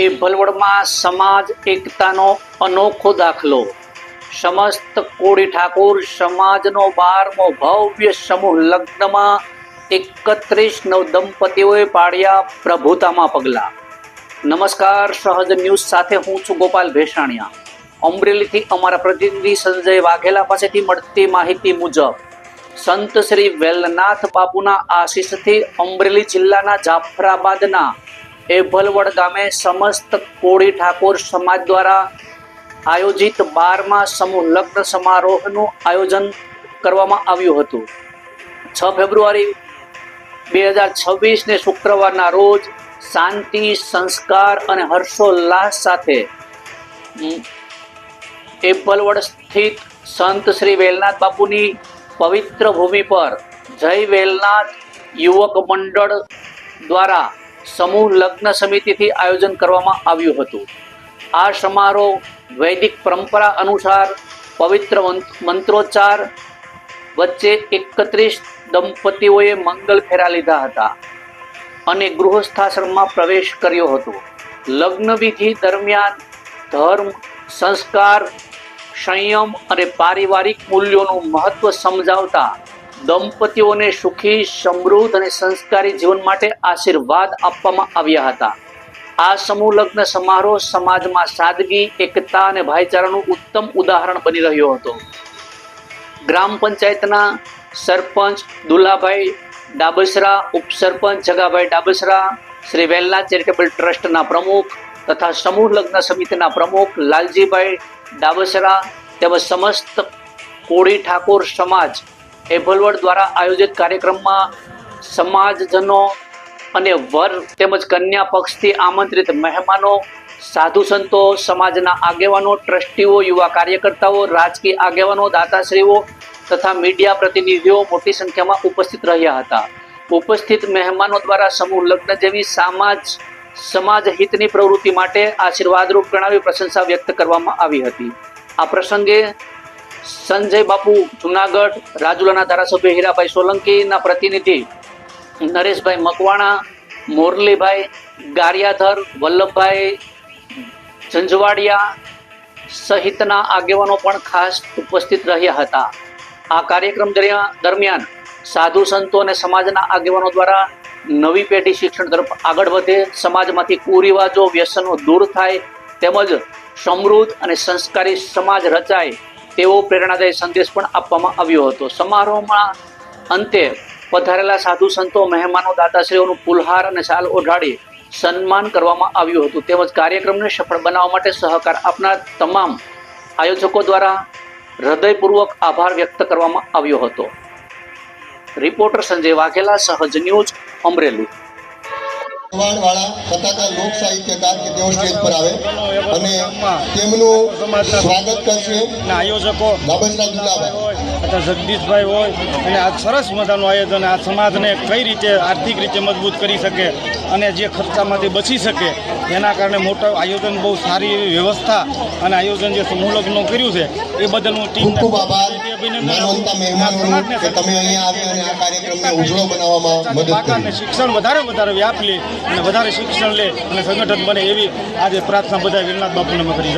એ ભલવડમાં સમાજ, એકતાનો અનોખો દાખલો. સમસ્ત કોળી ઠાકોર સમાજનો બારમો ભવ્ય સમૂહ લગ્નમાં એકત્રીસ નવ દંપતીઓએ પાડ્યા પ્રભુતામાં પગલાં. નમસ્કાર, સહજ ન્યૂઝ સાથે હું છું ગોપાલ ભેસાણિયા. અમરેલીથી અમારા પ્રતિનિધિ સંજય વાઘેલા પાસેથી મળતી માહિતી મુજબ, સંત શ્રી વેલનાથ બાપુના આશીષથી અમરેલી જિલ્લાના જાફરાબાદના એભલવડ ગામે સમસ્ત કોળી ઠાકોર સમાજ દ્વારા આયોજિત બારમા સમૂહ લગ્ન સમારોહનું આયોજન કરવામાં આવ્યું હતું. છ ફેબ્રુઆરી બે હજાર છવ્વીસને શુક્રવારના રોજ શાંતિ, સંસ્કાર અને હર્ષોલ્લાસ સાથે એભલવડ સ્થિત સંત શ્રી વેલનાથ બાપુની પવિત્ર ભૂમિ પર જય વેલનાથ યુવક મંડળ દ્વારા સમૂહ લગ્ન સમિતિથી આયોજન કરવામાં આવ્યું હતું. આ સમારોહ વૈદિક પરંપરા અનુસાર પવિત્ર મંત્રોચ્ચાર વચ્ચે એકત્રીસ દંપતીઓએ મંગલ ફેરા લીધા હતા અને ગૃહસ્થાશ્રમમાં પ્રવેશ કર્યો હતો. લગ્ન વિધિ દરમિયાન ધર્મ, સંસ્કાર, સંયમ અને પારિવારિક મૂલ્યોનું મહત્વ સમજાવતા દંપતીઓને સુખી, સમૃદ્ધ અને સંસ્કારી જીવન માટે આશીર્વાદ આપવામાં આવ્યા હતા. આ સમૂહ લગ્ન સમારોહ સમાજમાં સાદગી, એકતા અને ભાઈચારાનું ઉત્તમ ઉદાહરણ બની રહ્યો હતો. ગ્રામ પંચાયતના સરપંચ દુલાભાઈ ડાબસરા, ઉપસરપંચ જગાભાઈ ડાબસરા, શ્રી વેલના ચેરિટેબલ ટ્રસ્ટના પ્રમુખ તથા સમૂહ લગ્ન સમિતિના પ્રમુખ લાલજીભાઈ ડાબસરા તેમજ સમસ્ત કોળી ઠાકોર સમાજ એભલવડ દ્વારા આયોજિત કાર્યક્રમમાં સમાજજનો અને વર તેમજ કન્યા પક્ષથી આમંત્રિત મહેમાનો, સાધુ સંતો, સમાજના આગેવાનો, ટ્રસ્ટીઓ, યુવા કાર્યકર્તાઓ, રાજકીય આગેવાનો, દાતાશ્રીઓ તથા મીડિયા પ્રતિનિધિઓ મોટી સંખ્યામાં ઉપસ્થિત રહ્યા હતા. ઉપસ્થિત મહેમાનો દ્વારા સમૂહ લગ્ન જેવી સમાજ સમાજ હિતની પ્રવૃત્તિ માટે આશીર્વાદરૂપ ગણાવી પ્રશંસા વ્યક્ત કરવામાં આવી હતી. આ પ્રસંગે સંજય બાપુ, જુનાગઢ, રાજુલાના ધારાસભ્ય હીરાભાઈ સોલંકીના પ્રતિનિધિ, નરેશભાઈ મકવાણા, મોરલીભાઈ ગારિયાધર, વલ્લભભાઈ ઝંઝવાડિયા સહિતના આગેવાનો પણ ખાસ ઉપસ્થિત રહ્યા હતા. આ કાર્યક્રમ દરમિયાન સાધુ સંતો અને સમાજના આગેવાનો દ્વારા નવી પેઢી શિક્ષણ તરફ આગળ વધે, સમાજમાંથી કુરિવાજો વ્યસનો દૂર થાય, તેમજ સમૃદ્ધ અને સંસ્કારી સમાજ રચાય તેવો પ્રેરણાદાયી સંદેશ પણ આપવામાં આવ્યો હતો. સમારોહમાં અંતે પધારેલા સાધુ સંતો, મહેમાનો, દાતાશ્રીઓનું પુલહાર અને શાલ ઓઢાડી સન્માન કરવામાં આવ્યું હતું. તેમજ કાર્યક્રમને સફળ બનાવવા માટે સહકાર આપનાર તમામ આયોજકો દ્વારા હૃદયપૂર્વક આભાર વ્યક્ત કરવામાં આવ્યો હતો. રિપોર્ટર સંજય વાઘેલા, સહજ ન્યૂઝ અમરેલી. વાળા પતાકા લોક સાહિત્યકાર કે તેઓ સ્ટેજ પર આવે અને તેમનું સ્વાગત કરશે. આયોજકો બાબસરા દુલાભાઈ જગદીશભાઈ હોય અને આ સરસ મજાનું આયોજન આ સમાજને કઈ રીતે આર્થિક રીતે મજબૂત કરી શકે અને જે ખર્ચામાંથી બચી શકે એના કારણે મોટું આયોજન બહુ સારી એવી વ્યવસ્થા અને આયોજન જે સમૂહ કર્યું છે એ બદલ હું ટીમ ખૂબ આભાર. અભિનંદન કે તમે અહીંયા આવી અને આ કાર્યક્રમને ઉજળો બનાવવામાં મદદ કરી. શિક્ષણ વધારે વધારે વ્યાપ લે અને વધારે શિક્ષણ લે અને સંગઠન બને એવી આજે પ્રાર્થના બધા વિરનાથ બાપુને કરી